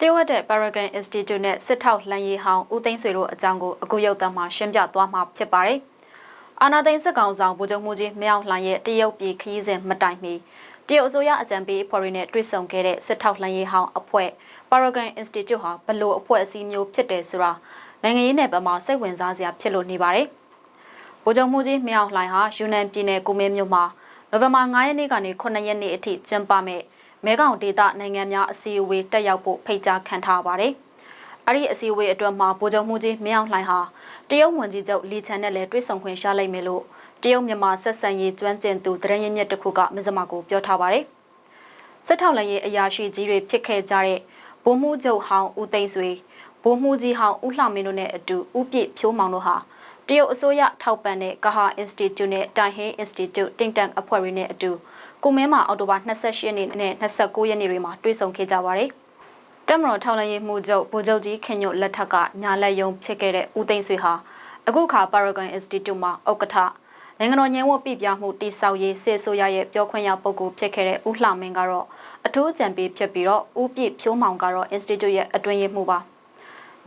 လျှို့ဝှက်တဲ့ Paragon Institute နဲ့စစ်ထောက်လှမ်းရေးဟောင်းဦးသိန်းဆွေတို့အကြောင်းကိုအခုရုပ်သံမှာရှင်းပြသွားမှာဖြစ်ပါတယ်။အာနာသိန်းစစ်ကောင်ဆောင်ဗိုလ်ချုပ်မှုကြီးမြောက်လှန်ရဲ့တရုတ်ပြည်ခရီးစဉ်မတိုင်မီတရုတ်အစိုးရအကြံပေးဖော်ရီနဲ့တွေ့ဆုံခဲ့တဲ့စစ်ထောက်လှမ်းရေးဟောင်းအဖွဲ့ Paragon Institute ဟာဘလို့အဖွဲ့အစည်းမျိုးဖြစ်တယ်ဆိုတာနိုင်ငံရေးနယ်ပမှာစိတ်ဝင်စားစရာဖြစ်လို့နေပါတယ်။ဗိုလ်ချုပ်မှုကြီးမြောက်လှိုင်ဟာယူနန်ပြည်နယ်ကုမင်းမြို့မှာနိုဝင်ဘာ9ရက်နေ့ကနေ9ရက်နေ့အထိကျင်းပမဲ့ မဲခေါင်ဒေသနိုင်ငံများအစည်းအဝေးတက်ရောက်ဖို့ဖိတ်ကြားခံထားပါတယ်။အဲ့ဒီအစည်းအဝေးအတွက်မှာဗိုလ်ချုပ်မှုကြီးမင်းအောင်လှိုင်ဟာတရုတ်ဝန်ကြီးချုပ်လီချန်နဲ့လည်းတွေ့ဆုံခွင့်ရလိုက်မယ်လို့တရုတ်မြန်မာဆက်ဆံရေးကျွမ်းကျင်သူတရင်ရင်းမြစ်တစ်ခုကမဇ္ဈမကိုပြောထားပါတယ်။စစ်ထောက်လန်ရေးအရာရှိကြီးတွေဖြစ်ခဲ့ကြတဲ့ဗိုလ်မှူးချုပ်ဟောင်းဦးသိန်းဆွေဗိုလ်မှူးကြီးဟောင်းဦးလှမင်းတို့နဲ့အတူဦးပြည့်ဖြိုးမောင်တို့ဟာ တရုတ်အစိုးရထောက်ပံ့တဲ့ကဟာ Institute နဲ့တိုင်ဟင်း Institute တင်တန်အဖွဲ့တွေနဲ့အတူကိုမင်းမှာအော်တိုဘာ28ရက်နေ့နဲ့29ရက်နေ့တွေမှာတွေ့ဆုံခဲ့ကြပါတယ်။တက်မတော်ထောက်လှမ်းရေးမှုချုပ်ဗိုလ်ချုပ်ကြီးခင်ညွတ်လက်ထက်ကညာလက်ယုံဖြစ်ခဲ့တဲ့ဦးသိန်းဆွေဟာအခုခါ Paragon Institute မှာဥက္ကဋ္ဌနိုင်ငံတော်ညင်ဝတ်ပြပြမှုတိစောက်ရေးစေဆိုရရဲ့ပြောခွင့်ရပုဂ္ဂိုလ်ဖြစ်ခဲ့တဲ့ဦးလှမင်းကတော့အထူးကြံပေးဖြစ်ပြီးတော့ဦးပြည့်ဖြိုးမောင်ကတော့ Institute ရဲ့အတွင်းရေးမှူးပါ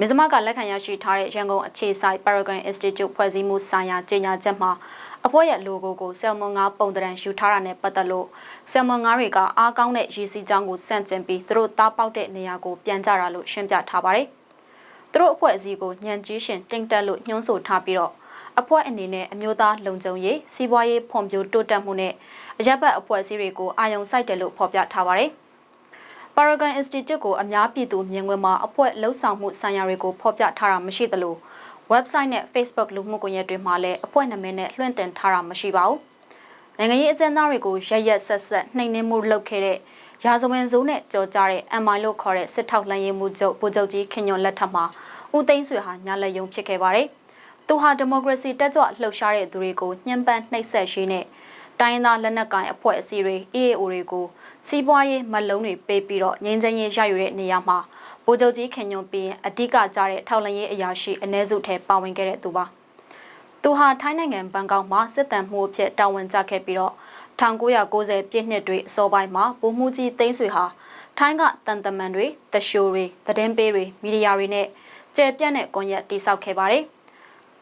မစ္စမကလက်ခံရရှိထားတဲ့ရန်ကုန်အခြေစိုက် Paragon Institute ဖွဲ့စည်းမှုဆိုင်ရာကြေညာချက်မှာအဖွဲ့ရဲ့ logo ကိုဆယ်မွန်ငါးပုံတရံယူထားတာနဲ့ပတ်သက်လို့ဆယ်မွန်ငါးတွေကအားကောင်းတဲ့ရည်စည်းကြောင်းကိုစန့်ကျင်ပြီးသူတို့သားပေါက်တဲ့နေရာကိုပြန်ကြတာလို့ရှင်းပြထားပါတယ်။သူတို့အဖွဲ့အစည်းကိုညံကြီးရှင်တင်တက်လို့ညှိုးဆိုထားပြီးတော့အဖွဲ့အနေနဲ့အမျိုးသားလုံခြုံရေးစီးပွားရေးဖွံ့ဖြိုးတိုးတက်မှုနဲ့အရက်ဘတ်အဖွဲ့အစည်းတွေကိုအာရုံစိုက်တယ်လို့ဖော်ပြထားပါတယ်။ Paragon Institute ကိုအများပြည်သူမြင်ကွင်းမှာအဖွဲ့လှုပ်ဆောင်မှုဆိုင်ရာတွေကိုဖော်ပြထားတာမရှိသလို website နဲ့ Facebook လူမှုကွန်ရက်တွေမှာလည်းအဖွဲ့နာမည်နဲ့လွှင့်တင်ထားတာမရှိပါဘူး။နိုင်ငံရေးအကျဉ်းသားတွေကိုရရက်ဆက်ဆက်နှိမ်နင်းမှုလုပ်ခဲ့တဲ့ရာဇဝင်စိုးနဲ့ကြော်ကြတဲ့ MI လို့ခေါ်တဲ့စစ်ထောက်လှမ်းရေးမှုချုပ်ဗိုလ်ချုပ်ကြီးခင်ညွန်လက်ထက်မှာဦးသိန်းဆွေဟာညာလက်ယုံဖြစ်ခဲ့ပါတယ်။သူဟာဒီမိုကရေစီတက်ကြွလှုပ်ရှားတဲ့သူတွေကိုညှဉ်းပန်းနှိပ်စက်ရှိနဲ့ တိုင်းသားလက်နက်ကိုင်အဖွဲ့အစည်းတွေ EAO တွေကိုစီးပွားရေးမလုံးတွေပေးပြီးတော့ငြိမ်းချမ်းရေးရယူတဲ့နေရာမှာဗိုလ်ချုပ်ကြီးခင်ညွန်ပြီးရင်အဓိကကြတဲ့ထောက်လန်ရေးအရာရှိအ ਨੇ စုထဲပါဝင်ခဲ့တဲ့သူပါသူဟာထိုင်းနိုင်ငံဘန်ကောက်မှာစစ်တမ်းမှုအဖြစ်တာဝန်ကျခဲ့ပြီးတော့1990ပြည့်နှစ်တွေအစောပိုင်းမှာဗိုလ်မှူးကြီးသိန်းဆွေဟာထိုင်းကတန်တမန်တွေတရှိုးတွေသတင်းပေးတွေမီဒီယာတွေနဲ့ကျယ်ပြန့်တဲ့ကွန်ရက်တိစောက်ခဲ့ပါတယ်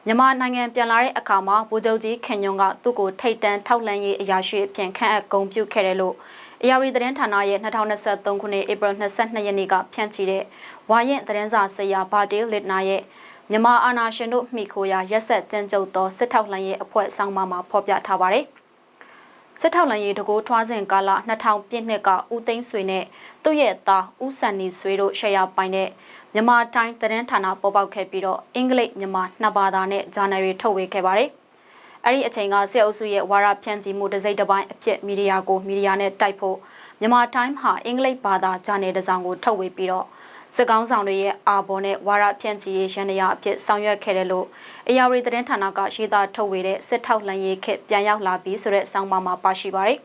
မြန်မာနိုင်ငံပြန်လာတဲ့အခါမှာဗိုလ်ချုပ်ကြီးခင်ညွန်ကသူ့ကိုထိတ်တန်းထောက်လန်းရေးအရာရှိအဖြစ်ခန့်အပ်ဂုဏ်ပြုခဲ့တယ်လို့အရာရီသတင်းဌာနရဲ့2023ခုနှစ်ဧပြီ22ရက်နေ့ကဖြန့်ချီတဲ့ဝါရင်သတင်းစာဆရာဘာတေးလစ်နာရဲ့မြန်မာအာဏာရှင်တို့မိခိုရာရက်ဆက်ကြမ်းကြုတ်သောစစ်ထောက်လှမ်းရေးအဖွဲ့ဆောင်းပါးမှာဖော်ပြထားပါတယ်။ စစ်ထောက်လှမ်းရေးတကူထွားစဉ်ကာလ2000ပြည့်နှစ်ကဦးသိန်းဆွေနဲ့သူ့ရဲ့သားဦးစံနီဆွေတို့ရှယ်ယာပိုင်တဲ့မြန်မာတိုင်းသတင်းဌာနပေါ်ပေါက်ခဲ့ပြီးတော့အင်္ဂလိပ်မြန်မာနှစ်ဘာသာနဲ့ဂျာနယ်တွေထုတ်ဝေခဲ့ပါတယ်။အဲ့ဒီအချိန်ကစစ်အုပ်စုရဲ့ဝါရဖြန့်ချီမှုတစိမ့်တစ်ပိုင်းအဖြစ်မီဒီယာကိုမီဒီယာနဲ့တိုက်ဖို့မြန်မာတိုင်းဟာအင်္ဂလိပ်ဘာသာဂျာနယ်တစ်စောင်ကိုထုတ်ဝေပြီးတော့ စစ်ကောင်းဆောင်တွေရဲ့အာဘော်နဲ့ဝါရဖြန့်ချီရေးရန်ရာအဖြစ်ဆောင်ရွက်ခဲ့တယ်လို့အရာရီသတင်းဌာနကရေးသားထုတ်ဝေတဲ့စစ်ထောက်လှမ်းရေးခက်ပြန်ရောက်လာပြီးဆိုတဲ့ဆောင်းပါးမှာပါရှိပါတယ်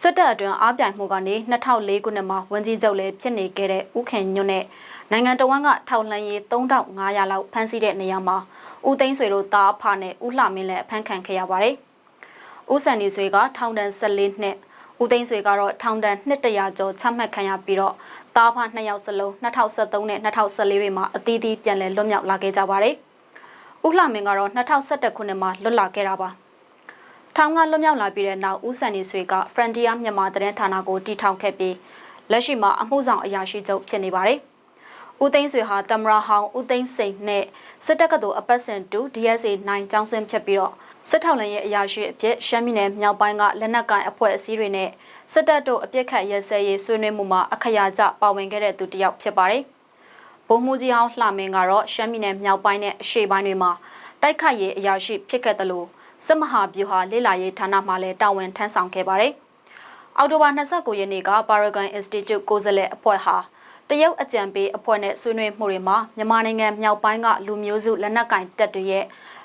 စစ်တပ်အတွင်းအားပြိုင်မှုကနေ2004ခုနှစ်မှာဝန်ကြီးချုပ်လည်းဖြစ်နေခဲ့တဲ့ဦးခင်ညွန့်နဲ့နိုင်ငံတော်ဝန်ကထောက်လှမ်းရေး3500လောက်ဖမ်းဆီးတဲ့နေရာမှာဦးသိန်းဆွေတို့သားအဖနဲ့ဦးလှမင်းလည်းအဖမ်းခံခဲ့ရပါတယ်။ဦးစံနေဆွေကထောင်ဒဏ်14နှစ် ဦးသိန်းဆွေကတော့ထောင်ဒဏ်200ကျော်ချမှတ်ခံရပြီးတော့သားအဖ2ယောက်စလုံး2023နဲ့2014တွေမှာအသီးသီးပြန်လည်လွတ်မြောက်လာခဲ့ကြပါတယ်။ဦးလှမင်းကတော့2011ခုနှစ်မှာလွတ်လာခဲ့တာပါ။ထောင်ကလွတ်မြောက်လာပြီးတဲ့နောက်ဦးစံနေဆွေက Frontier မြန်မာသတင်းဌာနကိုတည်ထောင်ခဲ့ပြီးလက်ရှိမှာအမှုဆောင်အရာရှိချုပ်ဖြစ်နေပါတယ်။ ဦးသိန်းဆွေဟာတမရဟောင်းဦးသိန်းစိန်နဲ့စစ်တပ်ကတော်အပတ်စဉ်တူ DSA 9ကျောင်းဆင်းဖြတ်ပြီးတော့စစ်ထောက်လန်ရဲ့အရာရှိအဖြစ်ရှမ်းပြည်နယ်မြောက်ပိုင်းကလက်နက်ကိုင်အဖွဲ့အစည်းတွေနဲ့စစ်တပ်တို့အပြစ်ခတ်ရဲစဲရေးဆွေးနွေးမှုမှာအခရာကျပါဝင်ခဲ့တဲ့သူတစ်ယောက်ဖြစ်ပါတယ်။ဗိုလ်မှူးကြီးဟောင်းလှမင်းကတော့ရှမ်းပြည်နယ်မြောက်ပိုင်းနဲ့အရှေ့ပိုင်းတွေမှာတိုက်ခိုက်ရေးအရာရှိဖြစ်ခဲ့တယ်လို့စစ်မဟာဗျူဟာလေ့လာရေးဌာနမှလည်းတာဝန်ထမ်းဆောင်ခဲ့ပါတယ်။ အောက်တိုဘာ29ရက်နေ့က Paragon Institute ကိုယ်စားလှယ်အဖွဲ့ဟာတရုတ်အကြံပေးအဖွဲ့နဲ့ဆွေးနွေးမှုတွေမှာမြန်မာနိုင်ငံမြောက်ပိုင်းကလူမျိုးစုလက်နက်ကင်တပ်တွေရဲ့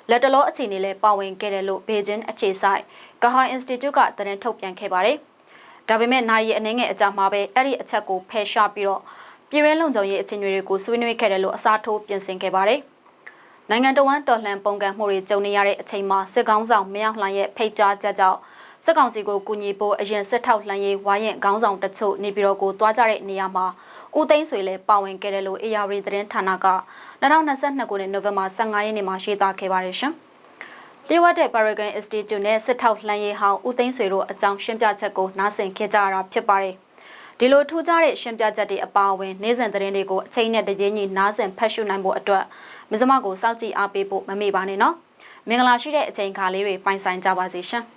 လက်တလောအခြေအနေလည်းပါဝင်ခဲ့တယ်လို့ဘေကျင်းအခြေဆိုင်ကဟာအင်စတီကျုကသတင်းထုတ်ပြန်ခဲ့ပါတယ်။ဒါပေမဲ့နိုင်ရီအနေငယ်အကြမှာပဲအဲ့ဒီအချက်ကိုဖယ်ရှားပြီးတော့ပြည်ရင်းလုံခြုံရေးအခြေအနေတွေကိုဆွေးနွေးခဲ့တယ်လို့အစားထိုးပြင်ဆင်ခဲ့ပါတယ်။နိုင်ငံတော်ဝန်တော်လှန်ပုံကန်မှုတွေကြုံနေရတဲ့အချိန်မှာစစ်ကောင်းဆောင်မင်းအောင်လှိုင်ရဲ့ဖိတ်ကြားချက်ကြောင့် စစစ်ကောင်စီကိုကူညီဖို့အရင်စစ်ထောက်လှမ်းရေးဝိုင်းရင်ခေါင်းဆောင်တချို့နေပြည်တော်ကိုတွားကြတဲ့နေရာမှာဦးသိန်းဆွေလည်းပါဝင်ခဲ့တယ်လို့ AR သတင်းဌာနက2022ခုနှစ်နိုဝင်ဘာ15ရက်နေ့မှာရှင်းသားခဲ့ပါတယ်ရှင်။လျှို့ဝှက်တဲ့ Paragon Institute နဲ့စစ်ထောက်လှမ်းရေးဟောင်းဦးသိန်းဆွေတို့အကြောင်းရှင်းပြချက်ကိုနားဆင်ခဲ့ကြရတာဖြစ်ပါတယ်။ဒီလိုထူးခြားတဲ့ရှင်းပြချက်တွေအပါအဝင်နေ့စဉ်သတင်းတွေကိုအချိန်နဲ့တပြေးညီနားဆင်ဖတ်ရှုနိုင်ဖို့အတွက်မစမကိုစောင့်ကြည့်အားပေးဖို့မမေ့ပါနဲ့နော်။မင်္ဂလာရှိတဲ့အချိန်ခါလေးတွေပိုင်ဆိုင်ကြပါစေရှင်။